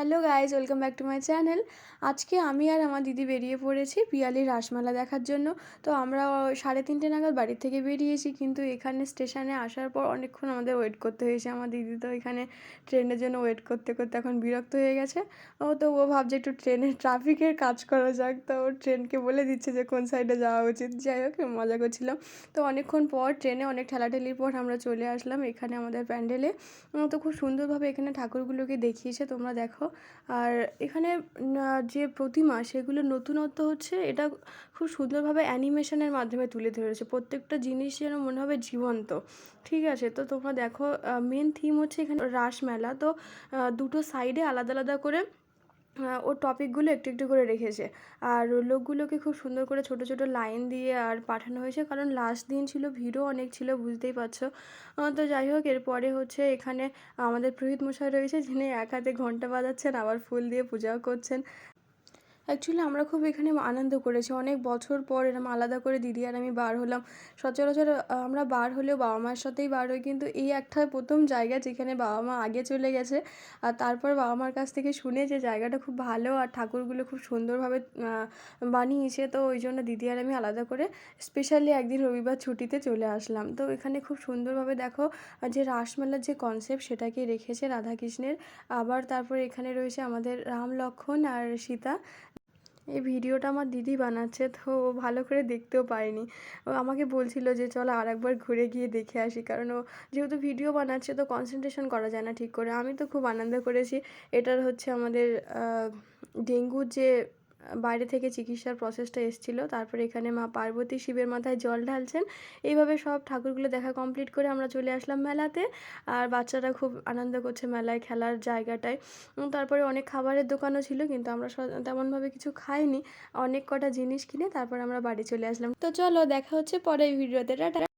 Hello guys welcome back to my channel. আজকে আমি আর আমার দিদি বেরিয়ে পড়েছি পিয়ালির রাসমেলা দেখার জন্য। তো আমরা সাড়ে তিনটে নাগাদ বাড়ির থেকে বেরিয়েছি, কিন্তু এখানে স্টেশনে আসার পর অনেকক্ষণ আমাদের ওয়েট করতে হয়েছে। আমার দিদি তো এখানে ট্রেনের জন্য ওয়েট করতে করতে এখন বিরক্ত হয়ে গেছে। ও তো ও ভাবছে একটু ট্রেনের ট্রাফিকের কাজ করা যাক। তো ও ট্রেনকে বলে দিচ্ছে যে কোন সাইডে যাওয়া উচিত। যাই হোক, মজা করছিলাম। তো অনেকক্ষণ পর ট্রেনে অনেক ঠেলাঠেলির পর আমরা চলে আসলাম এখানে আমাদের প্যান্ডেলে। তো খুব সুন্দরভাবে এখানে ঠাকুরগুলোকে দেখিয়েছে। তোমরা দেখো আর এখানে যে প্রতিমা সেগুলো নতুনত্ব হচ্ছে, এটা খুব সুন্দরভাবে অ্যানিমেশনের মাধ্যমে তুলে ধরেছে। প্রত্যেকটা জিনিস যেন মনে হবে জীবন্ত। ঠিক আছে? তো তোমরা দেখো মেন থিম হচ্ছে এখানে রাসমেলা। তো দুটো সাইডে আলাদা আলাদা করে ওর টপিকগুলো একটু একটু করে রেখেছে। আর লোকগুলোকে খুব সুন্দর করে ছোট ছোট লাইন দিয়ে আর পাঠানো হয়েছে, কারণ লাস্ট দিন ছিল, ভিড়ও অনেক ছিল, বুঝতেই পারছ। তো যাই হোক, এরপরে হচ্ছে এখানে আমাদের পুরোহিত মশাই রয়েছে, যিনি এক হাতে ঘণ্টা বাজাচ্ছেন, আবার ফুল দিয়ে পূজাও করছেন। অ্যাকচুয়ালি আমরা খুব এখানে আনন্দ করেছি। অনেক বছর পর এরকম আলাদা করে দিদি আর আমি বার হলাম। সচরাচর আমরা বার হলেও বাবা মায়ের সাথেই বার হই। কিন্তু এই একটা প্রথম জায়গা যেখানে বাবা মা আগে চলে গেছে আর তারপর বাবা মার কাছ থেকে শুনে যে জায়গাটা খুব ভালো আর ঠাকুরগুলো খুব সুন্দরভাবে বানিয়েছে, তো ওই জন্য দিদি আর আমি আলাদা করে স্পেশালি একদিন রবিবার ছুটিতে চলে আসলাম। তো এখানে খুব সুন্দরভাবে দেখো যে রাসমেলার যে কনসেপ্ট সেটাকে রেখেছে রাধাকৃষ্ণের। আবার তারপর এখানে রয়েছে আমাদের রাম লক্ষ্মণ আর সীতা। এই ভিডিওটা আমার দিদি বানাচ্ছে, তো ও ভালো করে দেখতেও পারেনি। ও আমাকে বলছিল যে, চলো আর একবার ঘুরে গিয়ে দেখে আসি। কারণ ও যেহেতু ভিডিও বানাচ্ছে, তো কনসেন্ট্রেশন করা যায় না ঠিক করে। আমি তো খুব আনন্দ করেছি। এটার হচ্ছে আমাদের ডেঙ্গুর যে বাইরে থেকে চিকিৎসার প্রসেসটা এসেছিল। তারপরে এখানে মা পার্বতী শিবের মাথায় জল ঢালছেন। এইভাবে সব ঠাকুরগুলো দেখা কমপ্লিট করে আমরা চলে আসলাম মেলাতে। আর বাচ্চারা খুব আনন্দ করছে মেলায় খেলার জায়গাটায়। তারপরে অনেক খাবারের দোকানও ছিল, কিন্তু আমরা তেমনভাবে কিছু খাইনি। অনেক কটা জিনিস কিনে তারপর আমরা বাড়ি চলে আসলাম। তো চলো, দেখা হচ্ছে পরের ভিডিওতে টাটা।